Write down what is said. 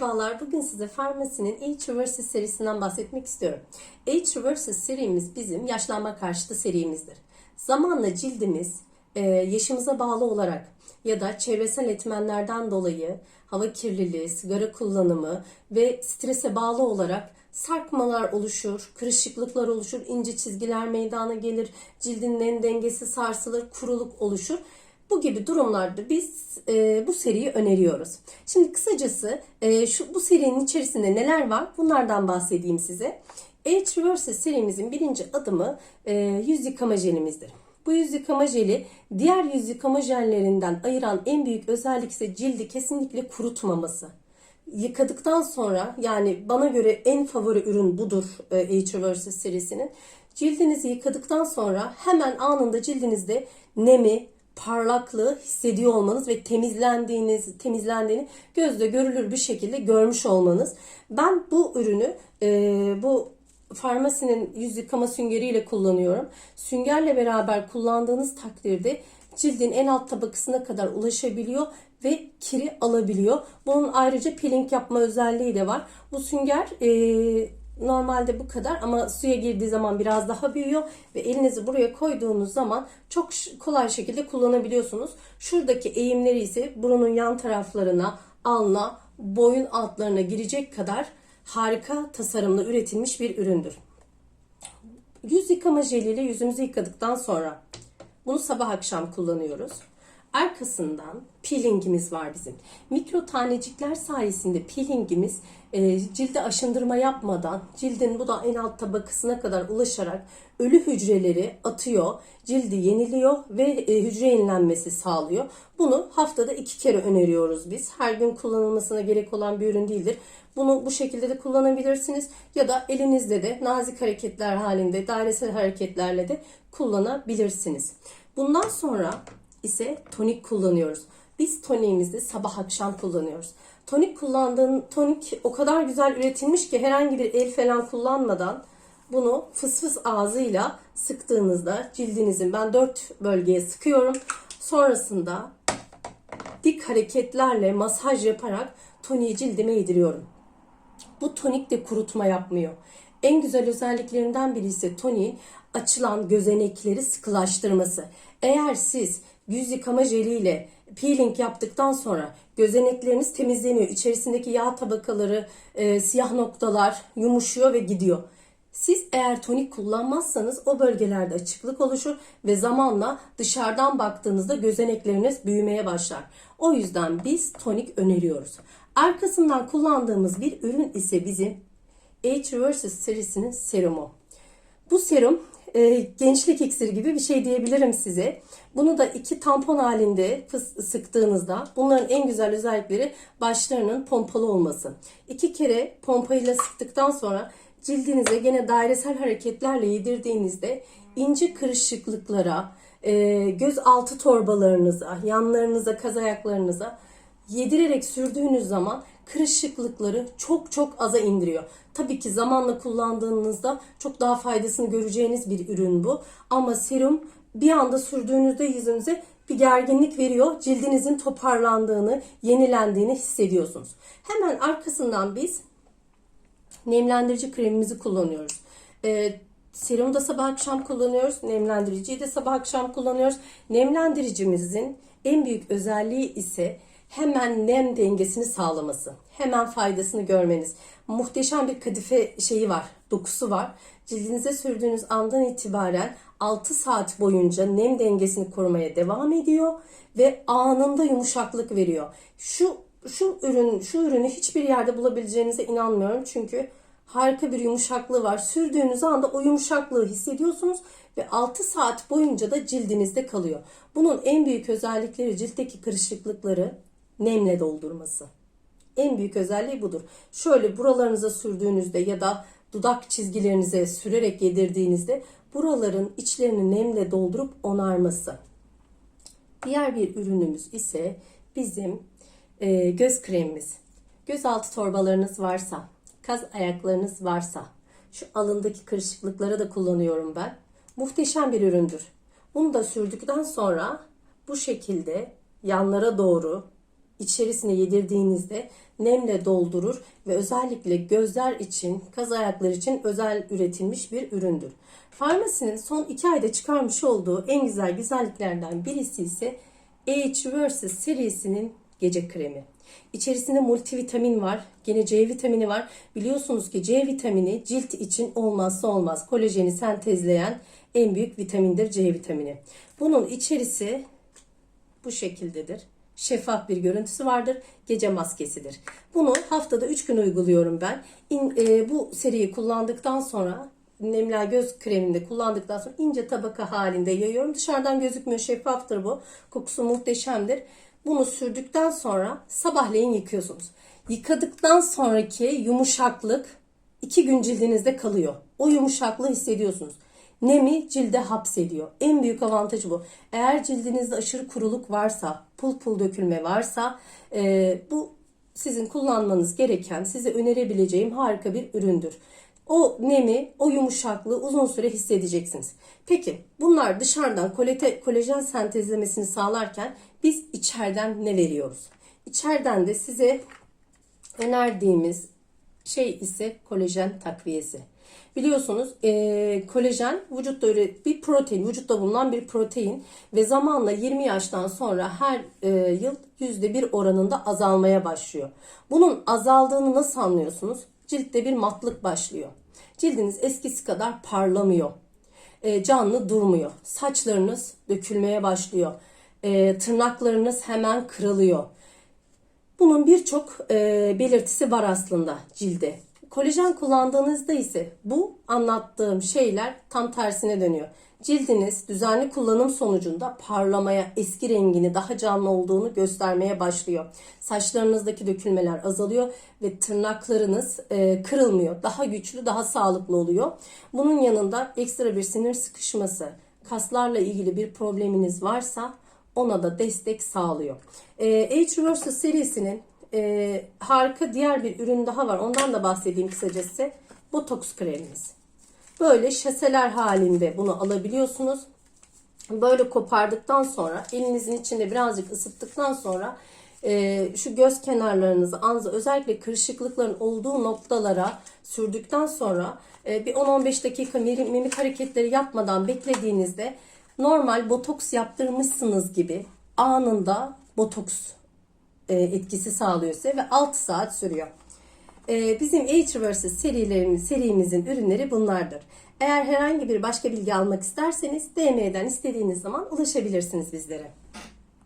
Merhabalar, bugün size Farmasi'nin Age vs. serisinden bahsetmek istiyorum. Age vs. serimiz bizim yaşlanma karşıtı serimizdir. Zamanla cildimiz e, yaşımıza bağlı olarak ya da çevresel etmenlerden dolayı hava kirliliği, sigara kullanımı ve strese bağlı olarak sarkmalar oluşur, kırışıklıklar oluşur, ince çizgiler meydana gelir, cildin nem dengesi sarsılır, kuruluk oluşur. Bu gibi durumlarda biz e, bu seriyi öneriyoruz. Şimdi kısacası e, şu bu serinin içerisinde neler var? Bunlardan bahsedeyim size. Age Reverse serimizin birinci adımı e, yüz yıkama jelimizdir. Bu yüz yıkama jeli diğer yüz yıkama jellerinden ayıran en büyük özellik ise cildi kesinlikle kurutmaması. Yıkadıktan sonra yani bana göre en favori ürün budur e, Age Reverse serisinin. Cildinizi yıkadıktan sonra hemen anında cildinizde nemi, parlaklığı hissediyor olmanız ve temizlendiğiniz temizlendiğini gözle görülür bir şekilde görmüş olmanız. Ben bu ürünü e, bu farmasinin yüz yıkama süngeriyle kullanıyorum. Süngerle beraber kullandığınız takdirde cildin en alt tabakasına kadar ulaşabiliyor ve kiri alabiliyor. Bunun ayrıca peeling yapma özelliği de var. Bu sünger e, normalde bu kadar ama suya girdiği zaman biraz daha büyüyor ve elinizi buraya koyduğunuz zaman çok kolay şekilde kullanabiliyorsunuz. Şuradaki eğimleri ise burunun yan taraflarına, alna, boyun altlarına girecek kadar harika tasarımla üretilmiş bir üründür. Yüz yıkama jeliyle yüzümüzü yıkadıktan sonra bunu sabah akşam kullanıyoruz. Arkasından peelingimiz var bizim. Mikro tanecikler sayesinde peelingimiz e, cilde aşındırma yapmadan cildin bu da en alt tabakasına kadar ulaşarak ölü hücreleri atıyor, cildi yeniliyor ve e, hücre yenilenmesi sağlıyor. Bunu haftada iki kere öneriyoruz biz. Her gün kullanılmasına gerek olan bir ürün değildir. Bunu bu şekilde de kullanabilirsiniz ya da elinizde de nazik hareketler halinde dairesel hareketlerle de kullanabilirsiniz. Bundan sonra ise tonik kullanıyoruz. Biz toniğimizi sabah akşam kullanıyoruz. Tonik kullandığın tonik o kadar güzel üretilmiş ki herhangi bir el falan kullanmadan bunu fıs fıs ağzıyla sıktığınızda cildinizin ben dört bölgeye sıkıyorum. Sonrasında dik hareketlerle masaj yaparak toniği cildime yediriyorum. Bu tonik de kurutma yapmıyor. En güzel özelliklerinden biri ise toniğin açılan gözenekleri sıkılaştırması. Eğer siz yüz yıkama jeliyle peeling yaptıktan sonra gözenekleriniz temizleniyor. İçerisindeki yağ tabakaları, e, siyah noktalar yumuşuyor ve gidiyor. Siz eğer tonik kullanmazsanız o bölgelerde açıklık oluşur ve zamanla dışarıdan baktığınızda gözenekleriniz büyümeye başlar. O yüzden biz tonik öneriyoruz. Arkasından kullandığımız bir ürün ise bizim Age Reverses serisinin serumu. Bu serum e, gençlik iksiri gibi bir şey diyebilirim size. Bunu da iki tampon halinde sıktığınızda bunların en güzel özellikleri başlarının pompalı olması. İki kere pompayla sıktıktan sonra cildinize gene dairesel hareketlerle yedirdiğinizde ince kırışıklıklara, e, göz altı torbalarınıza, yanlarınıza, kaz ayaklarınıza yedirerek sürdüğünüz zaman kırışıklıkları çok çok aza indiriyor. Tabii ki zamanla kullandığınızda çok daha faydasını göreceğiniz bir ürün bu. Ama serum bir anda sürdüğünüzde yüzünüze bir gerginlik veriyor. Cildinizin toparlandığını, yenilendiğini hissediyorsunuz. Hemen arkasından biz nemlendirici kremimizi kullanıyoruz. Ee, serumu da sabah akşam kullanıyoruz. Nemlendiriciyi de sabah akşam kullanıyoruz. Nemlendiricimizin en büyük özelliği ise hemen nem dengesini sağlaması. Hemen faydasını görmeniz. Muhteşem bir kadife şeyi var, dokusu var. Cildinize sürdüğünüz andan itibaren 6 saat boyunca nem dengesini korumaya devam ediyor ve anında yumuşaklık veriyor. Şu şu ürün şu ürünü hiçbir yerde bulabileceğinize inanmıyorum çünkü harika bir yumuşaklığı var. Sürdüğünüz anda o yumuşaklığı hissediyorsunuz ve 6 saat boyunca da cildinizde kalıyor. Bunun en büyük özellikleri ciltteki kırışıklıkları nemle doldurması. En büyük özelliği budur. Şöyle buralarınıza sürdüğünüzde ya da dudak çizgilerinize sürerek yedirdiğinizde buraların içlerini nemle doldurup onarması. Diğer bir ürünümüz ise bizim e, göz kremimiz. Göz altı torbalarınız varsa, kaz ayaklarınız varsa, şu alındaki kırışıklıklara da kullanıyorum ben. Muhteşem bir üründür. Bunu da sürdükten sonra bu şekilde yanlara doğru içerisine yedirdiğinizde nemle doldurur ve özellikle gözler için, kaz ayakları için özel üretilmiş bir üründür. Farmasinin son 2 ayda çıkarmış olduğu en güzel güzelliklerden birisi ise Age vs serisinin gece kremi. İçerisinde multivitamin var. Gene C vitamini var. Biliyorsunuz ki C vitamini cilt için olmazsa olmaz. Kolajeni sentezleyen en büyük vitamindir C vitamini. Bunun içerisi bu şekildedir. Şeffaf bir görüntüsü vardır. Gece maskesidir. Bunu haftada 3 gün uyguluyorum ben. İn- e, bu seriyi kullandıktan sonra Nemla göz kreminde kullandıktan sonra ince tabaka halinde yayıyorum. Dışarıdan gözükmüyor şeffaftır bu. Kokusu muhteşemdir. Bunu sürdükten sonra sabahleyin yıkıyorsunuz. Yıkadıktan sonraki yumuşaklık iki gün cildinizde kalıyor. O yumuşaklığı hissediyorsunuz. Nemi cilde hapsediyor. En büyük avantajı bu. Eğer cildinizde aşırı kuruluk varsa, pul pul dökülme varsa e, bu sizin kullanmanız gereken, size önerebileceğim harika bir üründür. O nemi, o yumuşaklığı uzun süre hissedeceksiniz. Peki bunlar dışarıdan kolete, kolajen sentezlemesini sağlarken biz içeriden ne veriyoruz? İçeriden de size önerdiğimiz şey ise kolajen takviyesi. Biliyorsunuz eee, kolajen vücutta öyle bir protein, vücutta bulunan bir protein ve zamanla 20 yaştan sonra her eee, yıl %1 oranında azalmaya başlıyor. Bunun azaldığını nasıl anlıyorsunuz? Ciltte bir matlık başlıyor. Cildiniz eskisi kadar parlamıyor. Eee, canlı durmuyor. Saçlarınız dökülmeye başlıyor. Eee, tırnaklarınız hemen kırılıyor. Bunun birçok e, belirtisi var aslında cilde. Kolajen kullandığınızda ise bu anlattığım şeyler tam tersine dönüyor. Cildiniz düzenli kullanım sonucunda parlamaya, eski rengini daha canlı olduğunu göstermeye başlıyor. Saçlarınızdaki dökülmeler azalıyor ve tırnaklarınız e, kırılmıyor. Daha güçlü, daha sağlıklı oluyor. Bunun yanında ekstra bir sinir sıkışması, kaslarla ilgili bir probleminiz varsa ona da destek sağlıyor. Ee, Age Reverse serisinin e, harika diğer bir ürün daha var. Ondan da bahsedeyim kısacası. Botoks kremimiz. Böyle şaseler halinde bunu alabiliyorsunuz. Böyle kopardıktan sonra elinizin içinde birazcık ısıttıktan sonra e, şu göz kenarlarınızı anza özellikle kırışıklıkların olduğu noktalara sürdükten sonra e, bir 10-15 dakika mimik hareketleri yapmadan beklediğinizde normal botoks yaptırmışsınız gibi anında botoks etkisi sağlıyor size ve 6 saat sürüyor. E, bizim Age vs serilerimiz, serimizin ürünleri bunlardır. Eğer herhangi bir başka bilgi almak isterseniz DM'den istediğiniz zaman ulaşabilirsiniz bizlere.